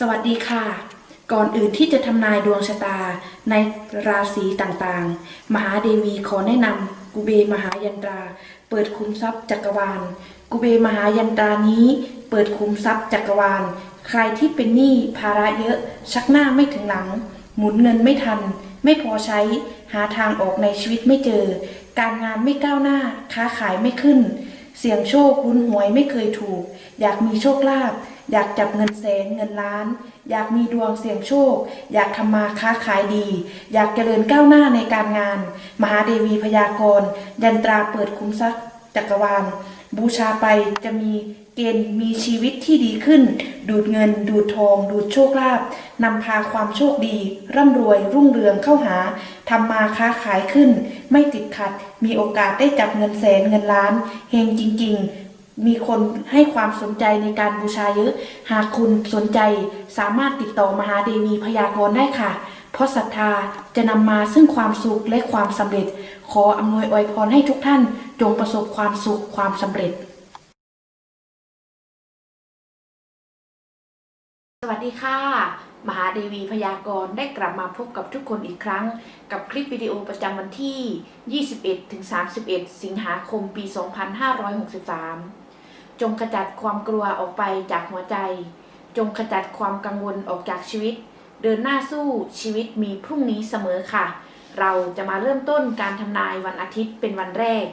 สวัสดีค่ะ ก่อนอื่นที่จะทำนายดวงชะตาในราศีต่างๆ มหาเดวีขอแนะนำกุเบมหายันตรา เปิดคุมทรัพย์จักรวาล กุเบมหายันตรานี้ เปิดคุมทรัพย์จักรวาล ใครที่เป็นหนี้ภาระเยอะ ชักหน้าไม่ถึงหลัง หมุนเงินไม่ทัน ไม่พอใช้ หาทางออกในชีวิตไม่เจอ การงานไม่ก้าวหน้า ค้าขายไม่ขึ้น เสี่ยงโชคลุ้นหวยไม่เคยถูก อยากมีโชคลาภ อยากจับเงินแสนเงินล้าน อยากมีดวงเสี่ยงโชค อยากทำมาค้าขายดี อยากเจริญก้าวหน้าในการงาน มหาเดวีพยากรณ์ยันตราเปิดคุ้มทรัพย์จักรวาล บูชาไปจะมีเกณฑ์มีชีวิตที่ดีขึ้น ดูดเงิน ดูดทอง ดูดโชคลาภนำพาความโชคดี ร่ำรวยรุ่งเรืองเข้าหาทำมาค้าขายขึ้น ไม่ติดขัด มีโอกาสได้จับเงินแสนเงินล้านเฮงจริง ๆ มีคนให้ความสนใจในการบูชาเยอะ หากคุณสนใจสามารถติดต่อมหาเดวีพยากรณ์ได้ค่ะ เพราะศรัทธาจะนำมาซึ่งความสุขและความสำเร็จ ขออำนวยอวยพรให้ทุกท่านจงประสบความสุขความสำเร็จ สวัสดีค่ะ มหาเดวีพยากรณ์ได้กลับมาพบกับทุกคนอีกครั้ง กับคลิปวิดีโอประจำวันที่ 21-31 สิงหาคมปี 2563 จงขจัดความกลัวออกไปจากหัวใจ จงขจัดความกังวลออกจากชีวิต เดินหน้าสู้ชีวิตมีพรุ่งนี้เสมอค่ะ เราจะมาเริ่มต้นการทำนายวันอาทิตย์เป็นวันแรก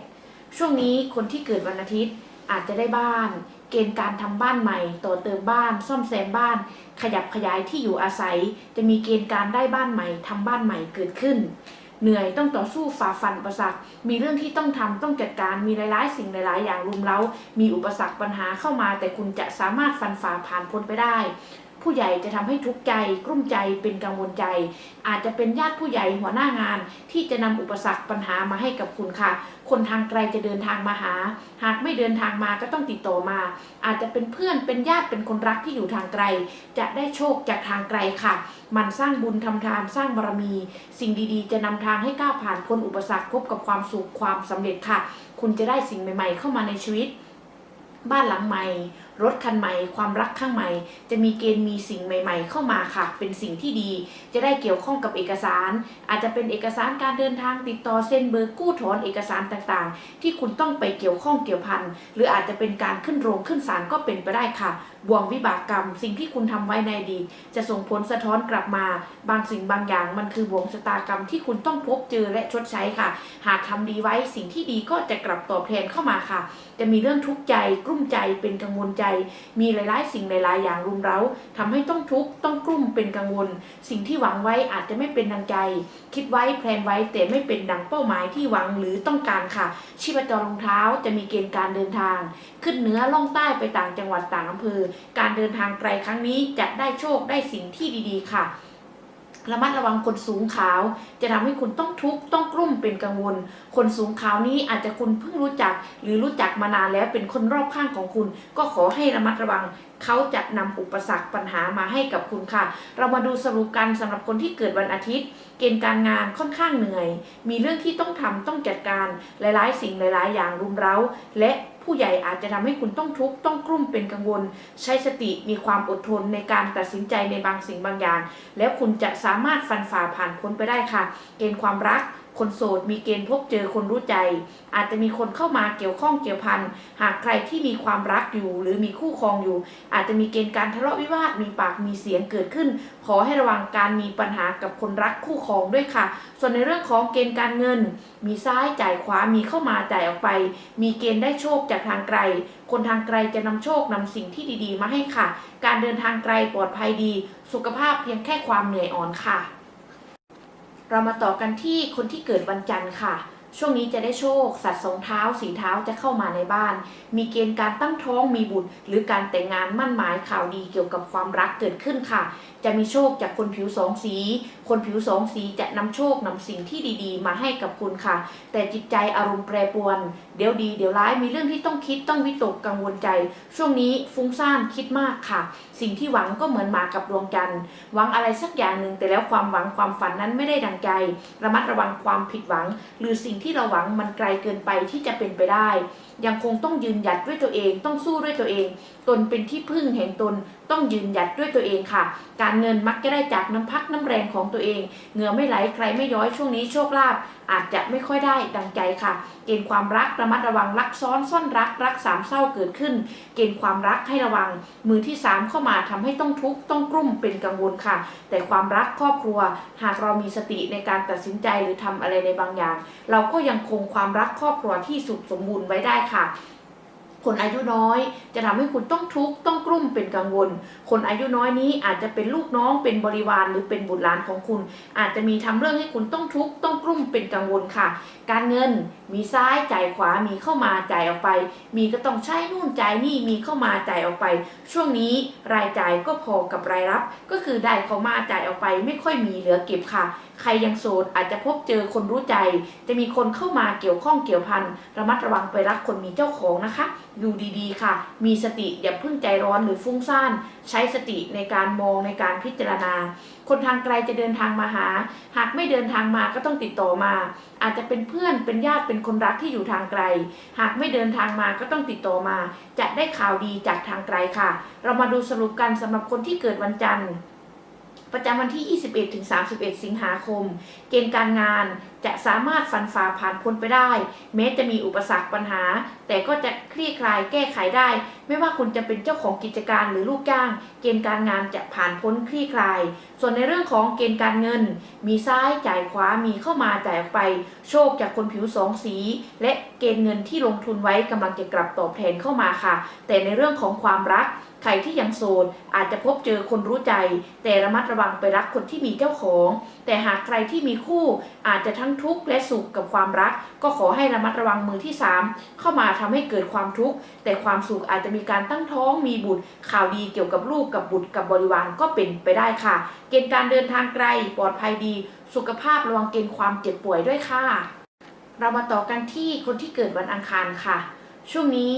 ช่วงนี้คนที่เกิดวันอาทิตย์อาจจะได้บ้าน เกณฑ์การทำบ้านใหม่ต่อเติมบ้าน ซ่อมแซมบ้าน ขยับขยายที่อยู่อาศัย จะมีเกณฑ์การได้บ้านใหม่ทำบ้านใหม่เกิดขึ้น เหนื่อยต้องต่อสู้ฝ่าฟันอุปสรรค มีเรื่องที่ต้องทำต้องจัดการมีหลายๆ สิ่งหลาย ๆ อย่างรุมเร้า มีอุปสรรคปัญหาเข้ามา แต่คุณจะสามารถฟันฝ่าผ่านพ้นไปได้ ผู้ใหญ่จะทำให้ทุกข์ใจ กลุ้มใจเป็นกังวลใจ อาจจะเป็นญาติผู้ใหญ่หัวหน้างาน ที่จะนำอุปสรรคปัญหามาให้กับคุณค่ะ คนทางไกลจะเดินทางมาหา หากไม่เดินทางมาก็ต้องติดต่อมา อาจจะเป็นเพื่อนเป็นญาติเป็นคนรักที่อยู่ทางไกล จะได้โชคจากทางไกลค่ะมันสร้างบุญทำทานสร้างบารมี สิ่งดีๆ จะนำทางให้ก้าวผ่านพ้นอุปสรรคพบกับความสุขความสำเร็จค่ะ คุณจะได้สิ่งใหม่ ๆ เข้ามาในชีวิต บ้านหลังใหม่ รถคันใหม่ความรักข้างใหม่ จะมีเกณฑ์มีสิ่งใหม่ ๆ เข้ามาค่ะ เป็นสิ่งที่ดี จะได้เกี่ยวข้องกับเอกสาร อาจจะเป็นเอกสารการเดินทางติดต่อเซ็นเบอร์กู้ถอนเอกสารต่างๆ ที่คุณต้องไปเกี่ยวข้องเกี่ยวพันหรืออาจจะเป็นการขึ้นโรงขึ้นศาลก็เป็นไปได้ค่ะ บ่วงวิบากกรรม สิ่งที่คุณทำไว้ในอดีตจะส่งผลสะท้อนกลับมา บางสิ่งบางอย่าง มันคือบ่วงชะตากรรมที่คุณต้องพบเจอและชดใช้ค่ะ หากทำดีไว้สิ่งที่ดีก็จะกลับตอบแทนเข้ามาค่ะ จะมีเรื่องทุกข์ใจกลุ้มใจเป็นกังวลใจ มีหลายๆ สิ่งหลายๆ อย่างรุมเร้าทำให้ต้องทุกข์ต้องกลุ้มเป็นกังวล สิ่งที่หวังไว้อาจจะไม่เป็นดังใจ คิดไว้แพลนไว้แต่ไม่เป็นดังเป้าหมายที่หวังหรือต้องการค่ะ ชีพจรรองเท้าจะมีเกณฑ์การเดินทาง ขึ้นเหนือล่องใต้ไปต่างจังหวัดต่างอำเภอการเดินทางไกลครั้งนี้จะได้โชคได้สิ่งที่ดีๆ ค่ะระมัดระวังคนสูงขาว จะทำให้คุณต้องทุกข์ต้องกลุ้มเป็นกังวล คนสูงขาวนี้อาจจะคุณเพิ่งรู้จัก หรือรู้จักมานานแล้วเป็นคนรอบข้างของคุณ ก็ขอให้ระมัดระวังเขาจะนำอุปสรรคปัญหามาให้กับคุณค่ะ เรามาดูสรุปกันสำหรับคนที่เกิดวันอาทิตย์ เกณฑ์การงานค่อนข้างเหนื่อย มีเรื่องที่ต้องทำต้องจัดการหลายๆ สิ่งหลาย ๆ อย่างรุมเร้า และ ผู้ใหญ่อาจจะทำให้คุณต้องทุกข์ต้องกลุ้มเป็นกังวล ใช้สติมีความอดทนในการตัดสินใจในบางสิ่งบางอย่าง แล้วคุณจะสามารถฟันฝ่าผ่านพ้นไปได้ค่ะ เกณฑ์ความรัก คนโสดมีเกณฑ์พบเจอคนรู้ใจ อาจจะมีคนเข้ามาเกี่ยวข้องเกี่ยวพัน หากใครที่มีความรักอยู่ หรือมีคู่ครองอยู่ อาจจะมีเกณฑ์การทะเลาะวิวาทมีปากมีเสียงเกิดขึ้น ขอให้ระวังการมีปัญหากับคนรักคู่ครองด้วยค่ะ ส่วนในเรื่องของเกณฑ์การเงิน มีซ้ายจ่ายขวามีเข้ามาจ่ายออกไป มีเกณฑ์ได้โชคจากทางไกล คนทางไกลจะนำโชคนำสิ่งที่ดีๆ มาให้ค่ะ การเดินทางไกลปลอดภัยดี สุขภาพเพียงแค่ความเหนื่อยอ่อนค่ะ เรามาต่อกันที่คนที่เกิดวันจันทร์ค่ะ ช่วงนี้จะได้โชค สัตว์สองเท้าสีเท้าจะเข้ามาในบ้าน มีเกณฑ์การตั้งท้องมีบุตร หรือการแต่งงานมั่นหมายข่าวดีเกี่ยวกับความรักเกิดขึ้นค่ะ จะมีโชคจากคนผิวสองสีคนผิวสองสีจะนำโชคนำสิ่งที่ดีๆ มาให้กับคุณค่ะ แต่จิตใจอารมณ์แปรปรวน เดี๋ยวดี เดี๋ยวร้ายมีเรื่องที่ต้องคิดต้องวิตกกังวลใจ ช่วงนี้ฟุ้งซ่านคิดมากค่ะ สิ่งที่หวังก็เหมือนมากับดวงจันทร์หวังอะไรสักอย่างหนึ่งแต่แล้วความหวังความฝันนั้นไม่ได้ดังใจ ระมัดระวังความผิดหวัง หรือสิ่งที่เราหวังมันไกลเกินไปที่จะเป็นไปได้ยังคงต้องยืนหยัดด้วยตัวเอง ต้องสู้ด้วยตัวเอง ตนเป็นที่พึ่งแห่งตนต้องยืนหยัดด้วยตัวเองค่ะ การเงินมักจะได้จากน้ำพักน้ำแรงของตัวเองเหงื่อไม่ไหลใครไม่ย้อยช่วงนี้โชคลาภอาจจะไม่ค่อยได้ดังใจค่ะเกณฑ์ความรักระมัดระวังรักซ้อนซ่อนรักรักสามเศร้าเกิดขึ้น เกณฑ์ความรักให้ระวัง มือที่สามเข้ามาทำให้ต้องทุกข์ต้องกลุ้มเป็นกังวลค่ะ แต่ความรักครอบครัว หากเรามีสติในการตัดสินใจหรือทำอะไรในบางอย่าง เราก็ยังคงความรักครอบครัวที่สุขสมบูรณ์ไว้ได้ค่ะ คนอายุน้อยจะทำให้คุณต้องทุกข์ต้องกลุ้มเป็นกังวล คนอายุน้อยนี้อาจจะเป็นลูกน้องเป็นบริวารหรือเป็นบุตรหลานของคุณ อาจจะมีทำเรื่องให้คุณต้องทุกข์ต้องกลุ้มเป็นกังวลค่ะ การเงินมีซ้ายจ่ายขวามีเข้ามาจ่ายออกไป มีก็ต้องใช้นู่นจ่ายนี่มีเข้ามาจ่ายออกไป ช่วงนี้รายจ่ายก็พอกับรายรับ ก็คือได้เข้ามาจ่ายออกไป ไม่ค่อยมีเหลือเก็บค่ะใครยังโสดอาจจะพบเจอคนรู้ใจ จะมีคนเข้ามาเกี่ยวข้องเกี่ยวพันระมัดระวังไปรักคนมีเจ้าของนะคะ อยู่ดีๆค่ะ มีสติอย่าเพิ่งใจร้อนหรือฟุ้งซ่านใช้สติในการมองในการพิจารณา คนทางไกลจะเดินทางมาหา หากไม่เดินทางมาก็ต้องติดต่อมา อาจจะเป็นเพื่อนเป็นญาติเป็นคนรักที่อยู่ทางไกล หากไม่เดินทางมาก็ต้องติดต่อมา จะได้ข่าวดีจากทางไกลค่ะ เรามาดูสรุปกันสำหรับคนที่เกิดวันจันทร์ ประจำวันที่ 21 ถึง 31 สิงหาคม เกณฑ์การงานจะสามารถฟันฝ่าผ่านพ้นไปได้ แม้จะมีอุปสรรคปัญหา แต่ก็จะคลี่คลายแก้ไขได้ ไม่ว่าคุณจะเป็นเจ้าของกิจการหรือลูกจ้าง เกณฑ์การงานจะผ่านพ้นคลี่คลาย ส่วนในเรื่องของเกณฑ์การเงิน มีซ้ายจ่ายขวามีเข้ามาจ่ายออกไป โชคจากคนผิวสองสี และเกณฑ์เงินที่ลงทุนไว้กำลังจะกลับตอบแทนเข้ามาค่ะ แต่ในเรื่องของความรัก ใครที่ยังโสดอาจจะพบเจอคนรู้ใจ แต่ระมัดระวังไปรักคนที่มีเจ้าของ แต่หากใครที่มีคู่อาจจะทั้งทุกข์และสุขกับความรัก ก็ขอให้ระมัดระวังมือที่ 3 เข้ามาทำให้เกิดความทุกข์แต่ความสุขอาจจะมีการตั้งท้องมีบุตร ข่าวดีเกี่ยวกับลูกกับบุตรกับบริวารก็เป็นไปได้ค่ะ เกณฑ์การเดินทางไกลปลอดภัยดี สุขภาพระวังเกณฑ์ความเจ็บป่วยด้วยค่ะ เรามาต่อกันที่คนที่เกิดวันอังคารค่ะ ช่วงนี้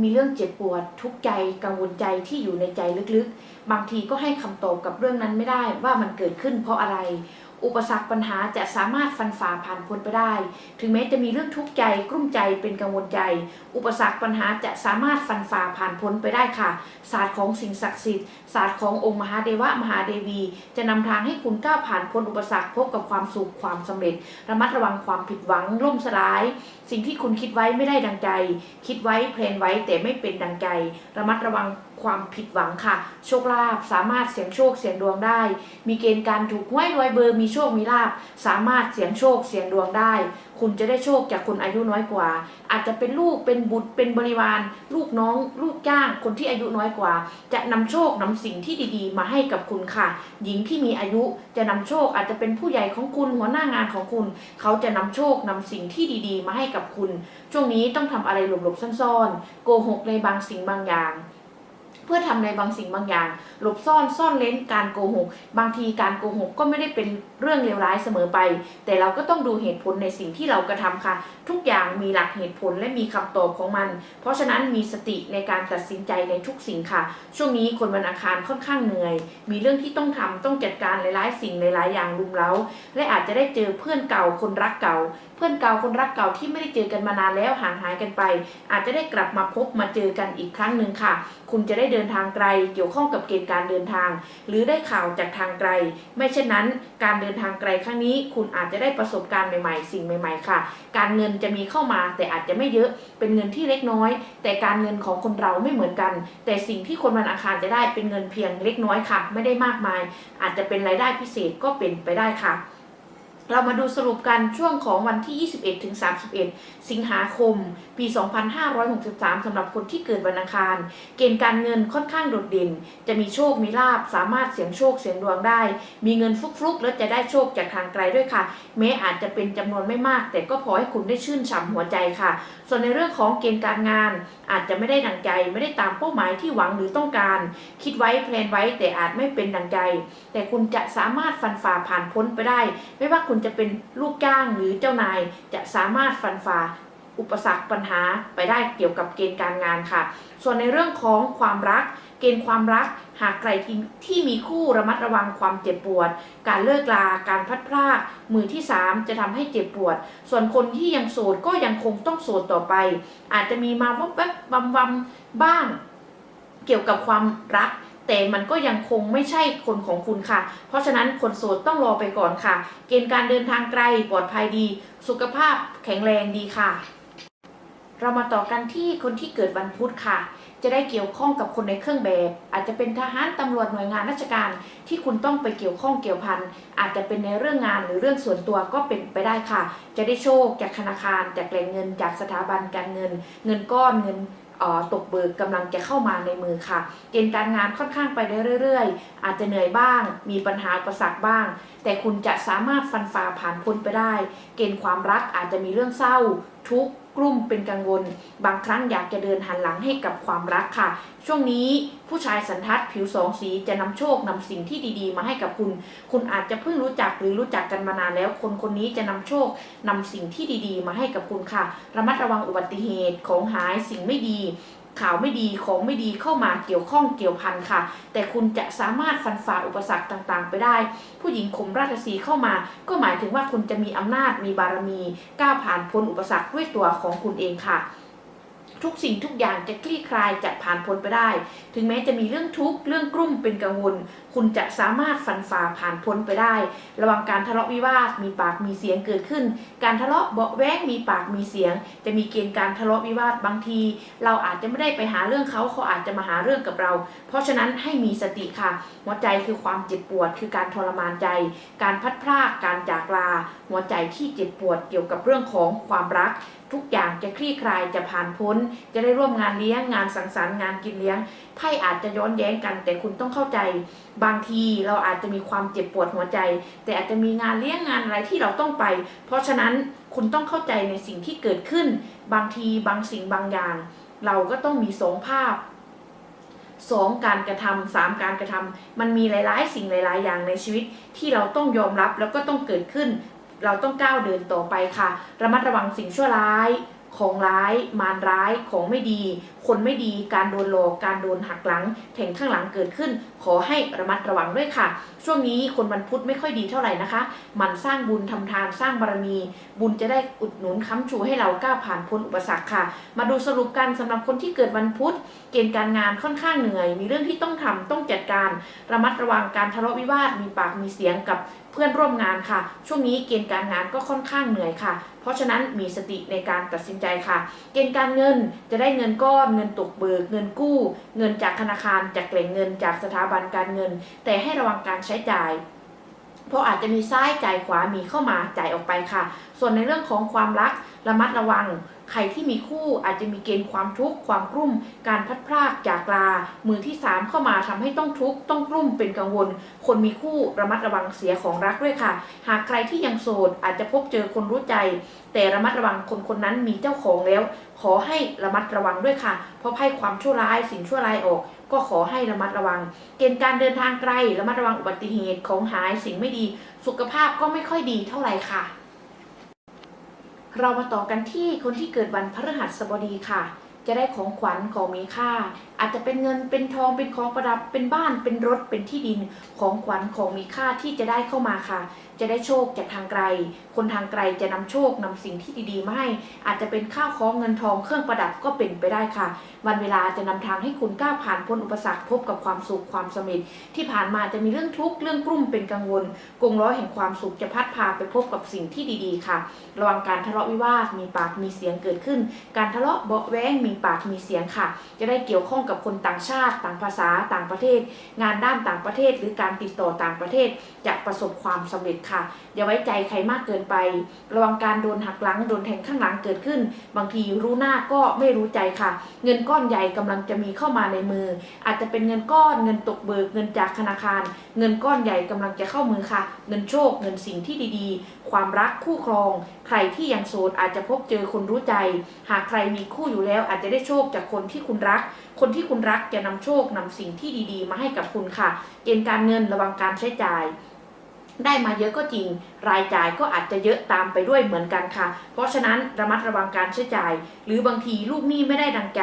มีเรื่องเจ็บปวดทุกข์ใจกังวลใจที่อยู่ในใจลึกๆ บางทีก็ให้คำตอบกับเรื่องนั้นไม่ได้ว่ามันเกิดขึ้นเพราะอะไร อุปสรรคปัญหาจะสามารถฟันฝ่าผ่านพ้นไปได้ ถึงแม้จะมีเรื่องทุกข์ใจกลุ้มใจเป็นกังวลใจ อุปสรรคปัญหาจะสามารถฟันฝ่าผ่านพ้นไปได้ค่ะ ศาสตร์ของสิ่งศักดิ์สิทธิ์ ศาสตร์ขององค์มหาเดวะมหาเดวี จะนำทางให้คุณก้าวผ่านพ้นอุปสรรคพบกับความสุขความสำเร็จ ระมัดระวังความผิดหวังล่มสลาย สิ่งที่คุณคิดไว้ไม่ได้ดังใจ คิดไว้เพลนไว้แต่ไม่เป็นดังใจ ระมัดระวัง ความผิดหวังค่ะ โชคลาภสามารถเสี่ยงโชคเสี่ยงดวงได้ มีเกณฑ์การถูกหวยรวยเบอร์มีโชคมีลาภสามารถเสี่ยงโชคเสี่ยงดวงได้ คุณจะได้โชคจากคนอายุน้อยกว่า อาจจะเป็นลูกเป็นบุตรเป็นบริวาร ลูกน้อง ลูกจ้าง คนที่อายุน้อยกว่า จะนำโชคนำสิ่งที่ดีๆ มาให้กับคุณค่ะ หญิงที่มีอายุจะนำโชคอาจจะเป็นผู้ใหญ่ของคุณหัวหน้างานของคุณ เขาจะนำโชคนำสิ่งที่ดีๆ มาให้กับคุณ ช่วงนี้ต้องทำอะไรหลบๆซ่อนๆโกหกในบางสิ่งบางอย่าง พื่อทำในบางสิ่งบางอย่าง หลบซ่อนซ่อนเล้นการโกหก บางทีการโกหกก็ไม่ได้เป็น เรื่องเลวร้ายเสมอไป แต่เราก็ต้องดูเหตุผลในสิ่งที่เรากระทำค่ะ ทุกอย่างมีหลักเหตุผลและมีคำตอบของมัน เพราะฉะนั้นมีสติในการตัดสินใจในทุกสิ่งค่ะ ช่วงนี้คนวันอังคารค่อนข้างเหนื่อย มีเรื่องที่ต้องทำต้องจัดการหลายๆ สิ่งหลายๆอย่างรุมเร้า และอาจจะได้เจอเพื่อนเก่าคนรักเก่า เพื่อนเก่าคนรักเก่าที่ไม่ได้เจอกันมานานแล้วห่างหายกันไป อาจจะได้กลับมาพบมาเจอกันอีกครั้งหนึ่งค่ะ คุณจะได้เดินทางไกล เกี่ยวข้องกับเกณฑ์การเดินทาง หรือได้ข่าวจากทางไกล ไม่เช่นนั้นการเดินทางไกลครั้งนี้ คุณอาจจะได้ประสบการณ์ใหม่ๆ สิ่งใหม่ๆ ค่ะ การเงินจะมีเข้ามาแต่อาจจะไม่เยอะเป็นเงินที่เล็กน้อย แต่การเงินของคนเราไม่เหมือนกัน แต่สิ่งที่คนวันอังคารจะได้เป็นเงินเพียงเล็กน้อยค่ะ ไม่ได้มากมาย อาจจะเป็นรายได้พิเศษก็เป็นไปได้ค่ะ เรามาดูสรุปกันช่วงของวันที่ 21 ถึง 31 สิงหาคม ปี 2563สำหรับคนที่เกิดวันอังคาร เกณฑ์การเงินค่อนข้างโดดเด่น จะมีโชค มีลาบ สามารถเสี่ยงโชค เสี่ยงดวงได้ มีเงินฟุกๆ และจะได้โชคจากทางไกลด้วยค่ะ แม้อาจจะเป็นจำนวนไม่มาก แต่ก็พอให้คุณได้ชื่นฉ่ำหัวใจค่ะ ส่วนในเรื่องของเกณฑ์การงาน อาจจะไม่ได้ดังใจ ไม่ได้ตามเป้าหมายที่หวังหรือต้องการ คิดไว้แพลนไว้แต่อาจไม่เป็นดังใจ แต่คุณจะสามารถฟันฝ่าผ่านพ้นไปได้ ไม่ว่าคุณจะเป็นลูกจ้างหรือเจ้านายจะสามารถฟันฝ่าอุปสรรคปัญหาไปได้เกี่ยวกับเกณฑ์การงานค่ะ ส่วนในเรื่องของความรัก เกณฑ์ความรัก หากใครที่ที่มีคู่ระมัดระวังความเจ็บปวด การเลิกลา การพัดพรากมือที่ 3 จะทำให้เจ็บปวด ส่วนคนที่ยังโสดก็ยังคงต้องโสดต่อไป อาจจะมีมาวับแวบวำวำบ้าง เกี่ยวกับความรัก แต่มันก็ยังคงไม่ใช่คนของคุณค่ะ เพราะฉะนั้นคนโสดต้องรอไปก่อนค่ะ เกณฑ์การเดินทางไกลปลอดภัยดี สุขภาพแข็งแรงดีค่ะ เรามาต่อกันที่คนที่เกิดวันพุธค่ะจะได้เกี่ยวข้องกับคนในเครื่องแบบ อาจจะเป็นทหารตำรวจหน่วยงานราชการ ที่คุณต้องไปเกี่ยวข้องเกี่ยวพัน อาจจะเป็นในเรื่องงานหรือเรื่องส่วนตัวก็เป็นไปได้ค่ะ จะได้โชคจากธนาคารจากแหล่งเงินจากสถาบันการเงิน เงินก้อนเงิน ตกเบิกกำลังจะเข้ามาในมือค่ะ เกณฑ์การงานค่อนข้างไปได้เรื่อย ๆ อาจจะเหนื่อยบ้าง มีปัญหาอุประสักบ้าง แต่คุณจะสามารถฟันฝ่าผ่านพ้นไปได้ เกณฑ์ความรักอาจจะมีเรื่องเศร้า ทุกข์ กลุ่มเป็นกังวล บางครั้งอยากจะเดินหันหลังให้กับความรักค่ะ ช่วงนี้ผู้ชายสันทัดผิวสองสีจะนำโชคนำสิ่งที่ดีๆ มาให้กับคุณ คุณอาจจะเพิ่งรู้จักหรือรู้จักกันมานานแล้ว คนคนนี้จะนำโชคนำสิ่งที่ดีๆ มาให้กับคุณค่ะ ระมัดระวังอุบัติเหตุของหายสิ่งไม่ดี ข่าวไม่ดีของไม่ดีเข้ามาเกี่ยวข้องเกี่ยวพันค่ะ แต่คุณจะสามารถฟันฝ่าอุปสรรคต่างๆ ไปได้ ผู้หญิงข่มราชสีเข้ามา ก็หมายถึงว่าคุณจะมีอำนาจมีบารมีก้าวผ่านพ้นอุปสรรคด้วยตัวของคุณเองค่ะ ทุกสิ่งทุกอย่างจะคลี่คลายจะผ่านพ้นไปได้ ถึงแม้จะมีเรื่องทุกข์เรื่องกลุ้มเป็นกังวล คุณจะสามารถฟันฝ่าผ่านพ้นไปได้ ระวังการทะเลาะวิวาทมีปากมีเสียงเกิดขึ้น การทะเลาะเบาแวงมีปากมีเสียง จะมีเกณฑ์การทะเลาะวิวาทบางที เราอาจจะไม่ได้ไปหาเรื่องเขาเขาอาจจะมาหาเรื่องกับเรา เพราะฉะนั้นให้มีสติค่ะ หัวใจคือความเจ็บปวด คือการทรมานใจ การพัดพรากการจากลา หัวใจที่เจ็บปวดเกี่ยวกับเรื่องของความรัก ทุกอย่างจะคลี่คลายจะผ่านพ้น จะได้ร่วมงานเลี้ยงงานสังสรรค์งานกินเลี้ยงไพ่อาจจะย้อนแย้งกัน แต่คุณต้องเข้าใจ บางทีเราอาจจะมีความเจ็บปวดหัวใจ แต่อาจจะมีงานเลี้ยงงานอะไรที่เราต้องไป เพราะฉะนั้นคุณต้องเข้าใจในสิ่งที่เกิดขึ้น บางทีบางสิ่งบางอย่าง เราก็ต้องมีสองภาพสองการกระทำสามการกระทำมันมีหลาย ๆ สิ่งหลาย ๆ อย่างในชีวิตที่เราต้องยอมรับแล้วก็ต้องเกิดขึ้น เราต้องก้าวเดินต่อไปค่ะ ระมัดระวังสิ่งชั่วร้าย ของร้ายมารร้ายของไม่ดี คนไม่ดีการโดนหลอกการโดนหักหลังแทงข้างหลังเกิดขึ้น ขอให้ระมัดระวังด้วยค่ะ ช่วงนี้คนวันพุธไม่ค่อยดีเท่าไหร่นะคะ มันสร้างบุญทำทานสร้างบารมี บุญจะได้อุดหนุนค้ำชูให้เราก้าวผ่านพ้นอุปสรรคค่ะ มาดูสรุปกันสำหรับคนที่เกิดวันพุธเกณฑ์การงานค่อนข้างเหนื่อย มีเรื่องที่ต้องทำต้องจัดการ ระมัดระวังการทะเลาะวิวาทมีปากมีเสียงกับเพื่อนร่วมงานค่ะ ช่วงนี้เกณฑ์การงานก็ค่อนข้างเหนื่อยค่ะ เพราะฉะนั้นมีสติในการตัดสินใจค่ะ เกณฑ์การเงินจะได้เงินก้อนเงินตกเบิก เงินกู้ เงินจากธนาคารจากแหล่งเงินจากสถาบันการเงิน แต่ให้ระวังการใช้จ่ายเพราะอาจจะมีซ้ายจ่ายขวามีเข้ามาจ่ายออกไปค่ะ ส่วนในเรื่องของความรักระมัดระวัง ใครที่มีคู่อาจจะมีเกณฑ์ความทุกข์ความกลุ้มการพัดพรากจากลา มือที่สามเข้ามาทำให้ต้องทุกข์ต้องกลุ้มเป็นกังวล คนมีคู่ระมัดระวังเสียของรักด้วยค่ะ หากใครที่ยังโสดอาจจะพบเจอคนรู้ใจ แต่ระมัดระวังคนคนนั้นมีเจ้าของแล้ว ขอให้ระมัดระวังด้วยค่ะ เพราะไพ่ความชั่วร้ายสิ่งชั่วร้ายออกก็ขอให้ระมัดระวัง เกณฑ์การเดินทางไกลระมัดระวังอุบัติเหตุของหายสิ่งไม่ดี สุขภาพก็ไม่ค่อยดีเท่าไหร่ค่ะ เรามาต่อกันที่คนที่เกิดวันพฤหัสบดีค่ะ จะได้ของขวัญของมีค่า อาจจะเป็นเงินเป็นทองเป็นของประดับเป็นบ้านเป็นรถเป็นที่ดินของขวัญของมีค่าที่จะได้เข้ามาค่ะ จะได้โชคจากทางไกล คนทางไกลจะนำโชคนำสิ่งที่ดีๆมาให้ อาจจะเป็นข้าวของเงินทองเครื่องประดับก็เป็นไปได้ค่ะ วันเวลาจะนำทางให้คุณก้าวผ่านพ้นอุปสรรคพบกับความสุขความสำเร็จ ที่ผ่านมาจะมีเรื่องทุกข์เรื่องกลุ่มเป็นกังวล กงล้อแห่งความสุขจะพัดพาไปพบกับสิ่งที่ดีๆ ค่ะ ระวังการทะเลาะวิวาทมีปากมีเสียงเกิดขึ้น การทะเลาะเบาะแว้งมีปากมีเสียงค่ะ จะได้เกี่ยวข้องกับคนต่างชาติ ต่างภาษาต่างประเทศ งานด้านต่างประเทศ หรือการติดต่อต่างประเทศจะประสบความสำเร็จค่ะอย่าไว้ใจใครมากเกินไป ระวังการโดนหักหลังโดนแทงข้างหลังเกิดขึ้น บางทีรู้หน้าก็ไม่รู้ใจค่ะ เงินก้อนใหญ่กำลังจะมีเข้ามาในมือ อาจจะเป็นเงินก้อนเงินตกเบิกเงินจากธนาคาร เงินก้อนใหญ่กำลังจะเข้ามือค่ะ เงินโชคเงินสิ่งที่ดีๆ ความรักคู่ครอง ใครที่ยังโสดอาจจะพบเจอคนรู้ใจ หากใครมีคู่อยู่แล้วอาจจะได้โชคจากคนที่คุณรัก คนที่คุณรักจะนำโชคนำสิ่งที่ดีๆ มาให้กับคุณค่ะ เกณฑ์การเงินระวังการใช้จ่าย ได้มาเยอะก็จริง รายจ่ายก็อาจจะเยอะตามไปด้วยเหมือนกันค่ะ เพราะฉะนั้นระมัดระวังการใช้จ่าย หรือบางทีลูกหนี้ไม่ได้ดังใจ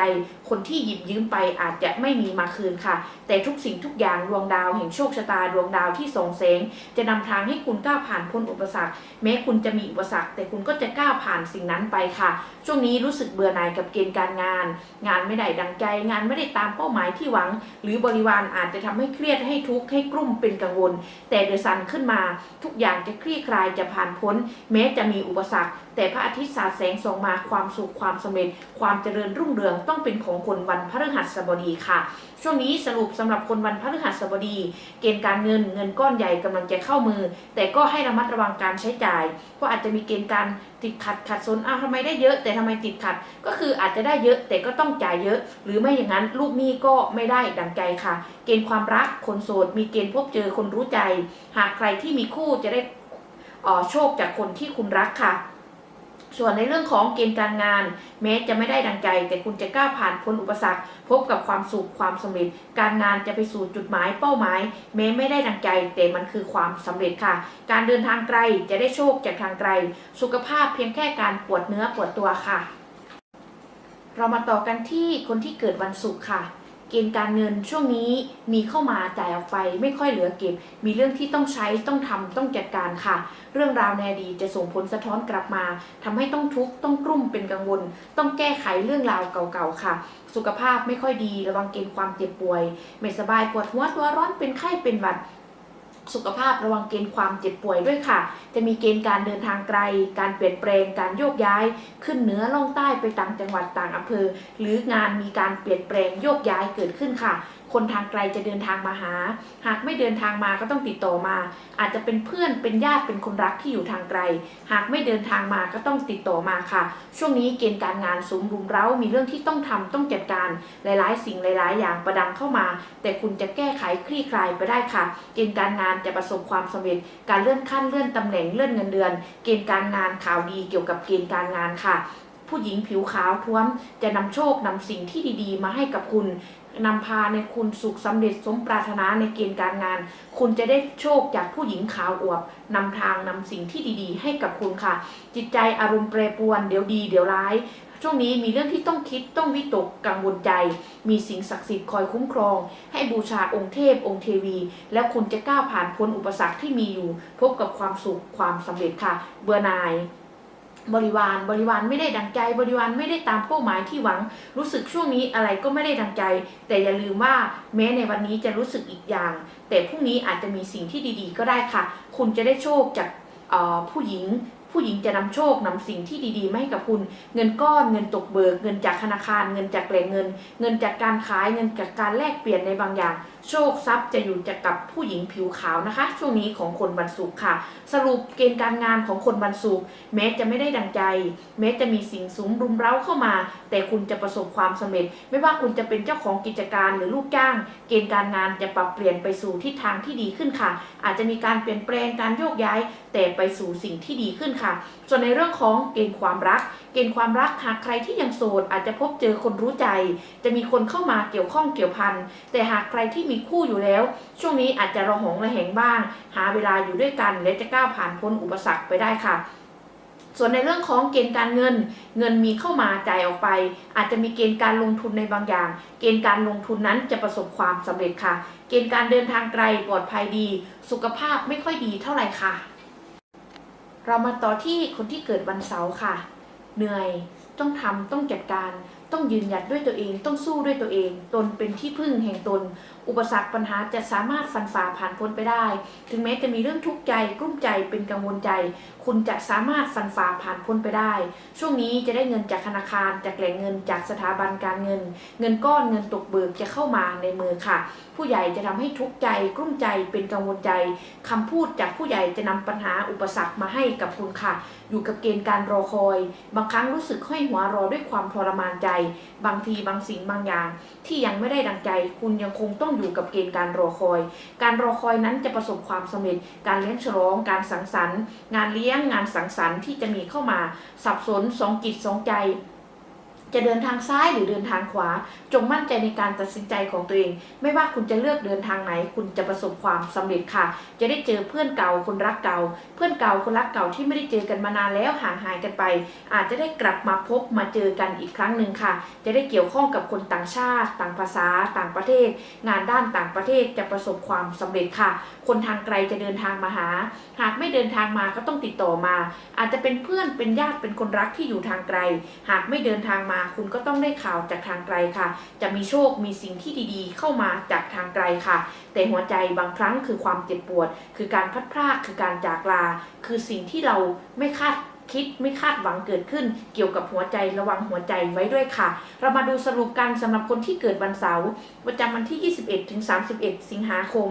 คนที่หยิบยืมไปอาจจะไม่มีมาคืนค่ะ แต่ทุกสิ่งทุกอย่างดวงดาวแห่งโชคชะตาดวงดาวที่ส่งแสงจะนำทางให้คุณก้าวผ่านพ้นอุปสรรค แม้คุณจะมีอุปสรรค แต่คุณก็จะก้าวผ่านสิ่งนั้นไปค่ะ ช่วงนี้รู้สึกเบื่อหน่ายกับเกณฑ์การงาน งานไม่ได้ดังใจ งานไม่ได้ตามเป้าหมายที่หวัง หรือบริวารอาจจะทำให้เครียดให้ทุกข์ให้กลุ่มเป็นกังวล แต่เดอะซันขึ้นมาทุกอย่างจะคลี่คลายจะผ่านพ้น แม้จะมีอุปสรรค แต่พระอาทิตย์สาดแสงส่องมาความสุขความสำเร็จ ความเจริญรุ่งเรืองต้องเป็นของคนวันพฤหัสบดีค่ะ ช่วงนี้สรุปสำหรับคนวันพฤหัสบดี เกณฑ์การเงินเงินก้อนใหญ่กำลังจะเข้ามือ แต่ก็ให้ระมัดระวังการใช้จ่ายเพราะอาจจะมีเกณฑ์การติดขัดขัดสนอ้าวทำไมได้เยอะ แต่ทำไมติดขัด ก็คืออาจจะได้เยอะแต่ก็ต้องจ่ายเยอะ หรือไม่อย่างนั้นลูกหนี้ก็ไม่ได้ดังใจค่ะ เกณฑ์ความรักคนโสดมีเกณฑ์พบเจอคนรู้ใจ หากใครที่มีคู่จะได้โชคจากคนที่คุณรักค่ะ ส่วนในเรื่องของเกณฑ์การงาน แม้จะไม่ได้ดังใจ แต่คุณจะก้าวผ่านพ้นอุปสรรค พบกับความสุขความสำเร็จ การงานจะไปสู่จุดหมายเป้าหมาย แม้ไม่ได้ดังใจ แต่มันคือความสำเร็จค่ะ การเดินทางไกลจะได้โชคจากทางไกล สุขภาพเพียงแค่การปวดเนื้อปวดตัวค่ะ เรามาต่อกันที่คนที่เกิดวันศุกร์ค่ะ เกณฑ์การเงินช่วงนี้มีเข้ามาจ่ายออกไปไม่ค่อยเหลือเก็บ มีเรื่องที่ต้องใช้ต้องทำต้องจัดการค่ะ เรื่องราวในอดีตจะส่งผลสะท้อนกลับมาทำให้ต้องทุกข์ต้องกลุ้มเป็นกังวล ต้องแก้ไขเรื่องราวเก่าๆค่ะ สุขภาพไม่ค่อยดีระวังเกณฑ์ความเจ็บป่วย ไม่สบายปวดหัวตัวร้อนเป็นไข้เป็นหวัด สุขภาพระวังเกณฑ์ความเจ็บป่วยด้วยค่ะ จะมีเกณฑ์การเดินทางไกล การเปลี่ยนแปลง การโยกย้าย ขึ้นเหนือล่องใต้ไปต่างจังหวัดต่างอำเภอ หรืองานมีการเปลี่ยนแปลงโยกย้ายเกิดขึ้นค่ะ คนทางไกลจะเดินทางมาหา หากไม่เดินทางมาก็ต้องติดต่อมา อาจจะเป็นเพื่อนเป็นญาติเป็นคนรักที่อยู่ทางไกล หากไม่เดินทางมาก็ต้องติดต่อมาค่ะ ช่วงนี้เกณฑ์การงานสูงรุมเร้ามีเรื่องที่ต้องทำต้องจัดการหลาย ๆ สิ่งหลาย ๆ อย่างประดังเข้ามา แต่คุณจะแก้ไขคลี่คลายไปได้ค่ะ เกณฑ์การงานจะประสบความสำเร็จ การเลื่อนขั้นเลื่อนตำแหน่งเลื่อนเงินเดือน เกณฑ์การงานข่าวดีเกี่ยวกับเกณฑ์การงานค่ะผู้หญิงผิวขาวท้วมจะนำโชคนำสิ่งที่ดีๆ มาให้กับคุณ นำพาในคุณสุขสำเร็จสมปรารถนาในเกณฑ์การงาน คุณจะได้โชคจากผู้หญิงขาวอวบนำทางนำสิ่งที่ดีๆ ให้กับคุณค่ะ จิตใจอารมณ์แปรปรวนเดี๋ยวดีเดี๋ยวร้ายช่วงนี้มีเรื่องที่ต้องคิดต้องวิตกกังวลใจ มีสิ่งศักดิ์สิทธิ์คอยคุ้มครอง ให้บูชาองค์เทพองค์เทวี แล้วคุณจะก้าวผ่านพ้นอุปสรรคที่มีอยู่ พบกับความสุขความสำเร็จค่ะ เบื่อหน่าย บริวารบริวารไม่ได้ดังใจ บริวารไม่ได้ตามเป้าหมายที่หวัง รู้สึกช่วงนี้อะไรก็ไม่ได้ดังใจ แต่อย่าลืมว่าแม้ในวันนี้จะรู้สึกอีกอย่าง แต่พรุ่งนี้อาจจะมีสิ่งที่ดีๆ ก็ได้ค่ะ คุณจะได้โชคจากผู้หญิงผู้หญิงจะนำโชคนำสิ่งที่ดีๆมาให้กับคุณ เงินก้อนเงินตกเบิก เงินจากธนาคาร เงินจากแหล่งเงิน เงินจากการขายเงินจากการแลกเปลี่ยนในบางอย่าง โชคทรัพย์จะอยู่จากกับผู้หญิงผิวขาวนะคะ ช่วงนี้ของคนวันศุกร์ค่ะ สรุปเกณฑ์การงานของคนวันศุกร์แม้จะไม่ได้ดังใจ แม้จะมีสิ่งสูงรุมเร้าเข้ามา แต่คุณจะประสบความสำเร็จ ไม่ว่าคุณจะเป็นเจ้าของกิจการหรือลูกจ้าง เกณฑ์การงานจะปรับเปลี่ยนไปสู่ทิศทางที่ดีขึ้นค่ะ อาจจะมีการเปลี่ยนแปลงการโยกย้าย แต่ไปสู่สิ่งที่ดีขึ้นค่ะ ส่วนในเรื่องของเกณฑ์ความรัก เกณฑ์ความรักหากใครที่ยังโสดอาจจะพบเจอคนรู้ใจ จะมีคนเข้ามาเกี่ยวข้องเกี่ยวพันแต่หากใครที่มีคู่อยู่แล้ว ช่วงนี้อาจจะระหองระแหงบ้าง หาเวลาอยู่ด้วยกันและจะก้าวผ่านพ้นอุปสรรคไปได้ค่ะส่วนในเรื่องของเกณฑ์การเงิน เงินมีเข้ามาจ่ายออกไป อาจจะมีเกณฑ์การลงทุนในบางอย่าง เกณฑ์การลงทุนนั้นจะประสบความสำเร็จค่ะ เกณฑ์การเดินทางไกลปลอดภัยดี สุขภาพไม่ค่อยดีเท่าไหร่ค่ะ เรามาต่อที่คนที่เกิดวันเสาร์ค่ะ เหนื่อยต้องทำต้องจัดการ ต้องยืนหยัดด้วยตัวเอง ต้องสู้ด้วยตัวเอง ตนเป็นที่พึ่งแห่งตน อุปสรรคปัญหาจะสามารถฟันฝ่าผ่านพ้นไปได้ ถึงแม้จะมีเรื่องทุกข์ใจกลุ้มใจเป็นกังวลใจ คุณจะสามารถฟันฝ่าผ่านพ้นไปได้ ช่วงนี้จะได้เงินจากธนาคาร จากแหล่งเงินจากสถาบันการเงิน เงินก้อนเงินตกเบิกจะเข้ามาในมือค่ะ ผู้ใหญ่จะทำให้ทุกข์ใจกลุ้มใจเป็นกังวลใจคำพูดจากผู้ใหญ่จะนำปัญหาอุปสรรคมาให้กับคุณค่ะ อยู่กับเกณฑ์การรอคอย บางครั้งรู้สึกห้อยหัวรอด้วยความทรมานใจ บางทีบางสิ่งบางอย่าง ที่ยังไม่ได้ดังใจ คุณยังคงต้องอยู่กับเกณฑ์การรอคอย การรอคอยนั้นจะประสบความสำเร็จ การเลี้ยงฉลอง การสังสรรค์ งานเลี้ยง งานสังสรรค์ที่จะมีเข้ามา สับสนสองจิตสองใจ จะเดินทางซ้ายหรือเดินทางขวา จงมั่นใจในการตัดสินใจของตัวเอง ไม่ว่าคุณจะเลือกเดินทางไหน คุณจะประสบความสำเร็จค่ะ จะได้เจอเพื่อนเก่าคนรักเก่า เพื่อนเก่าคนรักเก่าที่ไม่ได้เจอกันมานานแล้วห่างหายกันไป อาจจะได้กลับมาพบมาเจอกันอีกครั้งหนึ่งค่ะ จะได้เกี่ยวข้องกับคนต่างชาติ ต่างภาษา ต่างประเทศ งานด้านต่างประเทศจะประสบความสำเร็จค่ะ คนทางไกลจะเดินทางมาหา หากไม่เดินทางมาก็ต้องติดต่อมา อาจจะเป็นเพื่อนเป็นญาติเป็นคนรักที่อยู่ทางไกล หากไม่เดินทางมาคุณก็ต้องได้ข่าวจากทางไกลค่ะ จะมีโชคมีสิ่งที่ดีๆ เข้ามาจากทางไกลค่ะ แต่หัวใจบางครั้งคือความเจ็บปวด คือการพัดพรากคือการจากลา คือสิ่งที่เราไม่คาด คิดไม่คาดหวังเกิดขึ้น เกี่ยวกับหัวใจระวังหัวใจไว้ด้วยค่ะ เรามาดูสรุปกันสำหรับคนที่เกิดวันเสาร์ประจำวันที่ 21ถึง31 สิงหาคม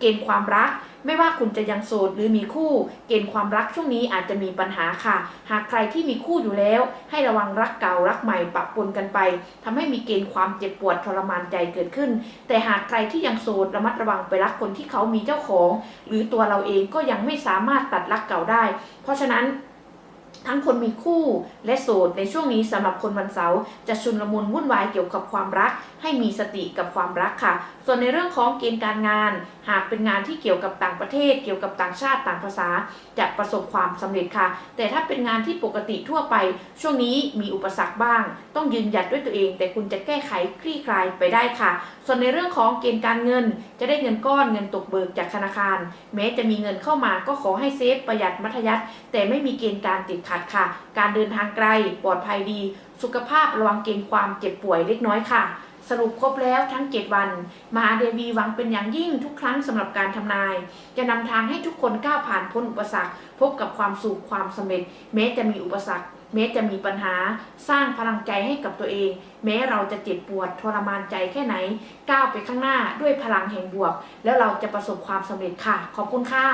เกณฑ์ความรักไม่ว่าคุณจะยังโสดหรือมีคู่ เกณฑ์ความรักช่วงนี้อาจจะมีปัญหาค่ะ หากใครที่มีคู่อยู่แล้ว ให้ระวังรักเก่ารักใหม่ปะปนกันไปทำให้มีเกณฑ์ความเจ็บปวดทรมานใจเกิดขึ้น แต่หากใครที่ยังโสดระมัดระวังไปรักคนที่เขามีเจ้าของ หรือตัวเราเองก็ยังไม่สามารถตัดรักเก่าได้ เพราะฉะนั้น ทั้งคนมีคู่และโสดในช่วงนี้สำหรับคนวันเสาร์จะชุนลมุนวุ่นวายเกี่ยวกับความรัก ให้มีสติกับความรักค่ะ ส่วนในเรื่องของเกณฑ์การงาน หากเป็นงานที่เกี่ยวกับต่างประเทศ เกี่ยวกับต่างชาติต่างภาษา จะประสบความสำเร็จค่ะ แต่ถ้าเป็นงานที่ปกติทั่วไป ช่วงนี้มีอุปสรรคบ้าง ต้องยืนหยัดด้วยตัวเอง แต่คุณจะแก้ไขคลี่คลายไปได้ค่ะ ส่วนในเรื่องของเกณฑ์การเงิน จะได้เงินก้อนเงินตกเบิกจากธนาคาร แม้จะมีเงินเข้ามาก็ขอให้เซฟประหยัดมัธยัติแต่ไม่มีเกณฑ์การติดขัดค่ะ การเดินทางไกลปลอดภัยดี สุขภาพระวังเกณฑ์ความเจ็บป่วยเล็กน้อยค่ะ สรุปครบแล้วทั้ง 7 วัน มหาเดวีหวังเป็นอย่างยิ่งทุกครั้งสำหรับการทำนาย จะนำทางให้ทุกคนก้าวผ่านพ้นอุปสรรค พบกับความสุขความสำเร็จ แม้จะมีอุปสรรคแม้จะมีปัญหาสร้างพลังใจให้กับตัวเอง แม้เราจะเจ็บปวดทรมานใจแค่ไหน ก้าวไปข้างหน้าด้วยพลังแห่งบวก แล้วเราจะประสบความสำเร็จค่ะ ขอบคุณค่ะ